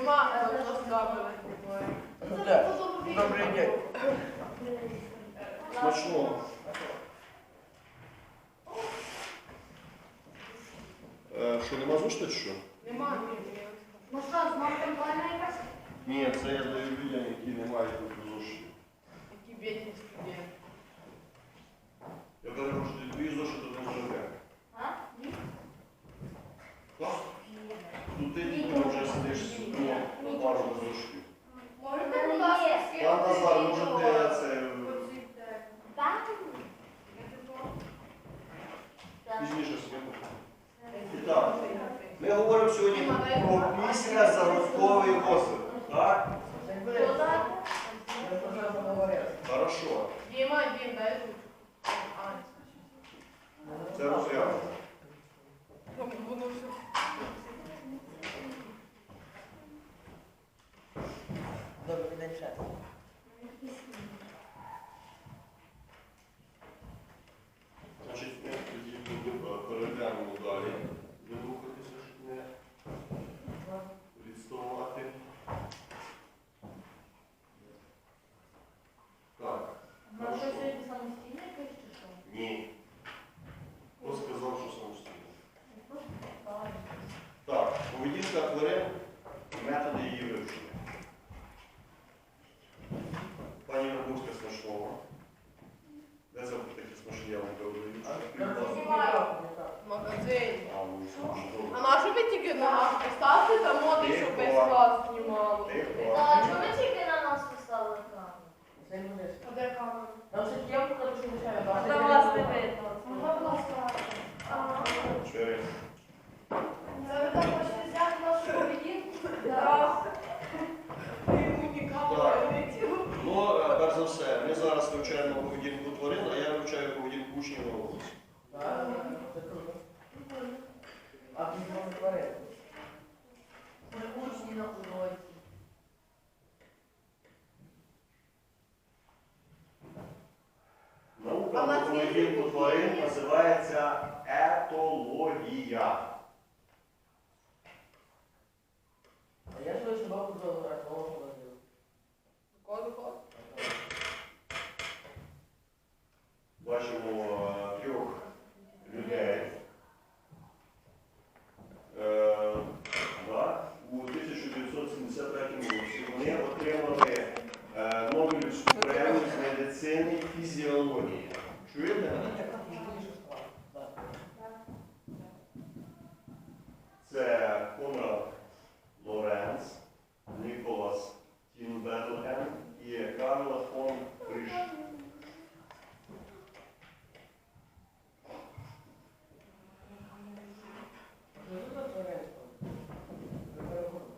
Нема е, так, добрий день. Смачного. Е, Що, нема зустріч, чи що? Нема ні. Ні, це я даю людям, які не мають тут зошитів. Які бідні студенти. Я кажу, що твої зошити тут не живе. А? Ні? Так? Тут ти тільки вже сидиш судно на пару зошитів. Можете, будь ласка, Пан Назар, можете це Так? Пізніше скинути? І так, ми говоримо сьогодні про після зародковий розвиток. Так? Що так? Ми вже поговорили. Хорошо. Діма, Дім, дай ручку. А, Це розглянемо. там воно все. Добрий день, шеф. Значить, ми тоді е, перейдемо далі. Не рухатися, щоб не відставати. Так, Ну, що сьогодні самостійно якось чи що? ні. Хто сказав, що самостійно? Ну, правильно. Так, поведінка тварин і методи її вивчення. Пані Рабуцька смачного. Де це таке смачне я вам передаю? В магазині. А, ну, смачного. А на що та моди, щоб весь клас знімали? Тихо. А чому ви тільки на нас поставили камеру? Це буде. А де камера? Там ще кємку хорошо мішає. Та вас не видно. Можна, будь ласка. Через. Це ви так хочете взяти нашу поведінку? Так. Ти йому ні камери не тіло. Ну, е, перш за все, ми зараз вивчаємо поведінку тварин, а я вивчаю поведінку учнів на вулиці. Так, це круто. А ти знову творив. Ми учні на уроці. Наука А світі тварин називається етологія. А я свою собаку знову раз голову положив. Кого кого? Бачимо е, трьох людей. Е, да, у 1973 році вони отримали е, Нобелівську премію з медицини і фізіології. Чуєте? Мені така більше склад. Так. Це Конрад Лоренц, Ніколас Тінбетлген і Карла фон Фріш. Що це за творенство? Ви переходите.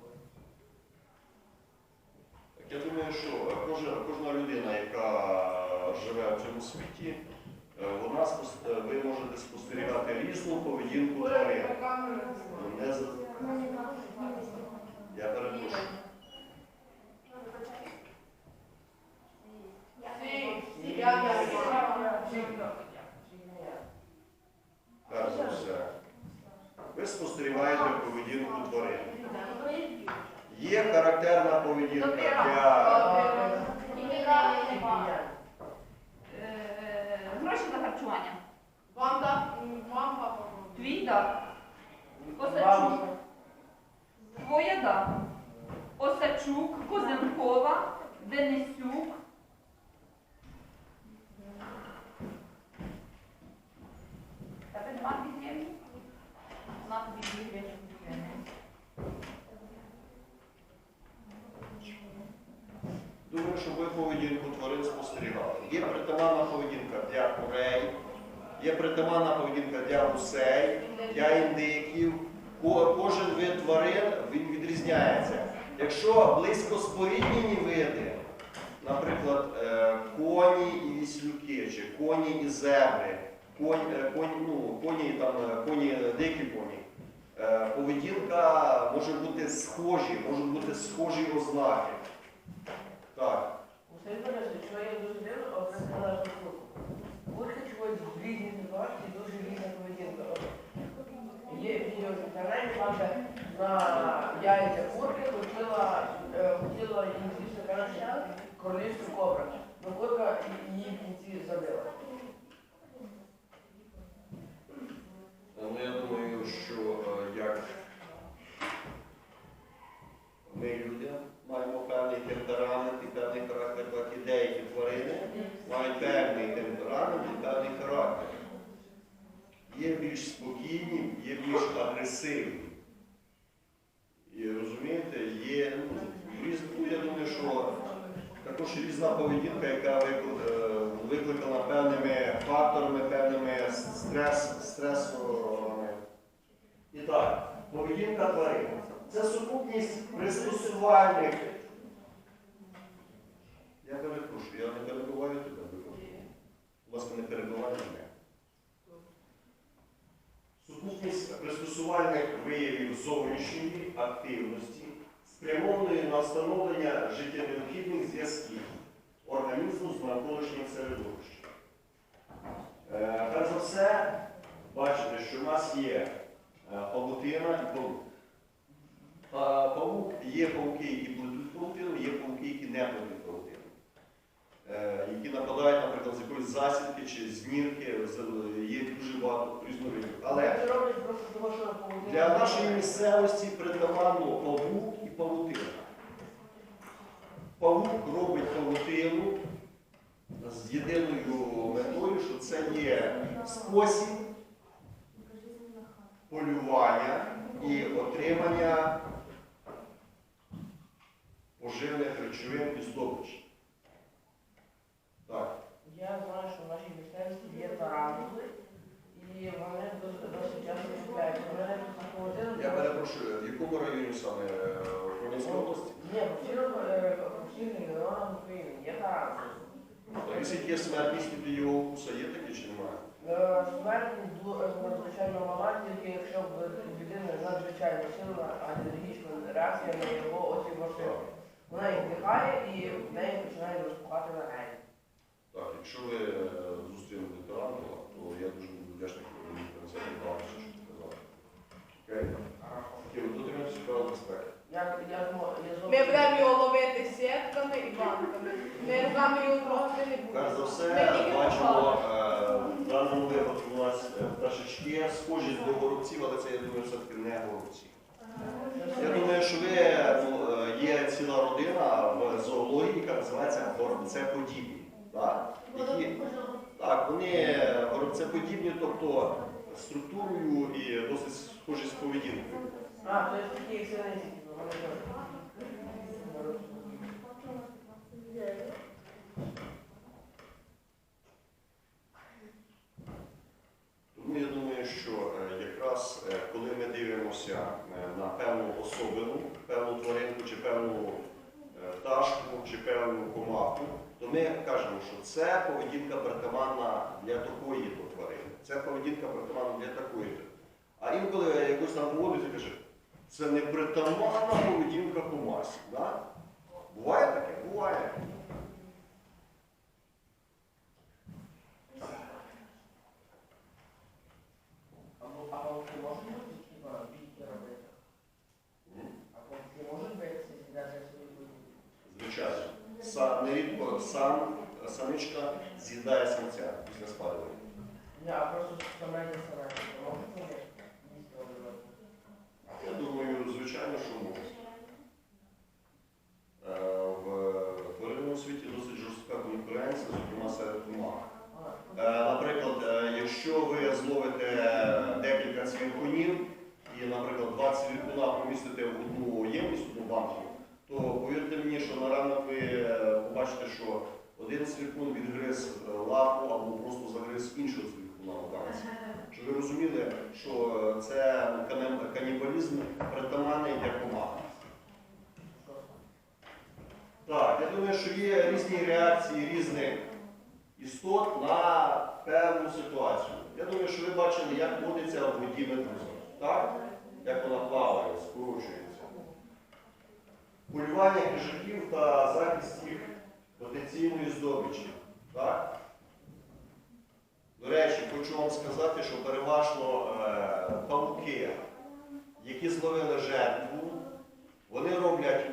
Так я думаю, що кожна, кожна людина, яка цьому світі, е, вона спос- е, ви можете спостерігати різну поведінку тварин. Не Я перепрошую. Перш за все. Ви спостерігаєте поведінку тварин. Є характерна поведінка для Е, Гроші за харчування. Вам так, вам папа. Твій да. Осачук. Твоя да. Осачук, Козенкова, Денисюк. Тебе нема дві гривні? На тобі дві гривні. Думаю, що ви поведінку тварин спостерігали. Є притаманна поведінка для курей, є притаманна поведінка для гусей, для індиків. Кожен вид тварин він відрізняється. Якщо близько споріднені види, наприклад, е, коні і віслюки, чи коні і зебри, коні, е, коні, ну, коні, там, е, коні, дикі коні, поведінка може бути схожі, можуть бути схожі ознаки. Так. Усе що я дуже дивно, що круто. Будьте чогось в різній ситуації, дуже різна поведінка. Є в інтернеті, на яйця курки хотіла, хотіла з'їсти кажучи, королівську кобра. Ну курка її кінці забила. Я думаю, що як ми люди маємо певний темперамент і певний характер, так і деякі тварини мають певний темперамент певний характер. Є більш спокійні, є більш агресивні. І розумієте, є ну, ну, я думаю, що також різна поведінка, яка е, викликана певними факторами, певними стрес, стресорами. І так, поведінка тварин. Це сукупність пристосувальних. Я перепрошую, я не тебе. Будь ласка, не перебувай мене. Сукупність пристосувальних виявів зовнішньої активності, спрямованої на встановлення життєнеобхідних зв'язків організму з навколишнім середовищем. Е, Перш за все, бачите, що в нас є е, павутина і павук. Павук є павуки, які плетуть павутину, є павуки, які не. Е, Які нападають, наприклад, з якоїсь засідки чи з нірки, є дуже багато різновидів. Але для нашої місцевості притаманно павук і павутина. Павук робить павутину з єдиною метою, що це є спосіб полювання і отримання поживних речовин і здобичі. Так. Я знаю, що в нашій місцевості є тарантули, і вони досить, часто чіпляють. Я перепрошую, в якому районі саме е, в Хмельницькій області? Ні, по всім, е, регіонам України є тарантули. Якщо є смертність від його укуса, є такі чи немає? Е, Смертність е, надзвичайно мала, тільки якщо в людини надзвичайно сильна алергічна реакція на його оці машини. Вона їх вдихає і в неї починає розпухати на гені. Так, якщо ви е, зустрінете тарантула, то я дуже буду вдячний, коли ви мені принесете правду, що ти казав. Окей? Окей, ви дотримуєтеся правил безпеки. Ми будемо його ловити сітками і банками. Ми руками його трогати не Перш за все, бачимо в даному випадку у нас пташечки схожі до горобців, але це, я думаю, все-таки не горобці. Я думаю, що ви, ну, е, є ціла родина в зоології, яка називається горобцеподібні. Так? Які, так, вони горобцеподібні, тобто структурою і досить схожі з поведінкою. А, то є такі. Тому я думаю, що е, якраз е, коли ми дивимося е, на певну особину, певну тваринку чи певну пташку чи певну комаху, то ми кажемо, що це поведінка притаманна для такої то тварини, це поведінка притаманна для такої. то. А інколи якось там поводиться і каже, це не притаманна поведінка комасі. Да? Буває таке? Буває. Ну? Звичайно. Са, нерідко сам, самичка з'їдає самця після спалювання. А просто один одного? Я думаю, звичайно, що можуть. Е, В тваринному світі досить жорстка конкуренція, зокрема серед комах. Е, Наприклад, е, якщо ви зловите декілька цвіркунів і, наприклад, два цвіркуна помістите в одну ємність, одну банку, то повірте мені, що на ранок ви е, побачите, що один цвіркун відгриз е, лапу або просто загриз іншого цвіркуна в банці. Щоб ви розуміли, що е, це канібалізм притаманний для комах. що? Так, я думаю, що є різні реакції різних істот на певну ситуацію. Я думаю, що ви бачили, як водиться в воді медуза. Так? Як вона плаває полювання хижаків та захист їх потенційної здобичі. Так? До речі, хочу вам сказати, що переважно е, павуки, які зловили жертву, вони роблять...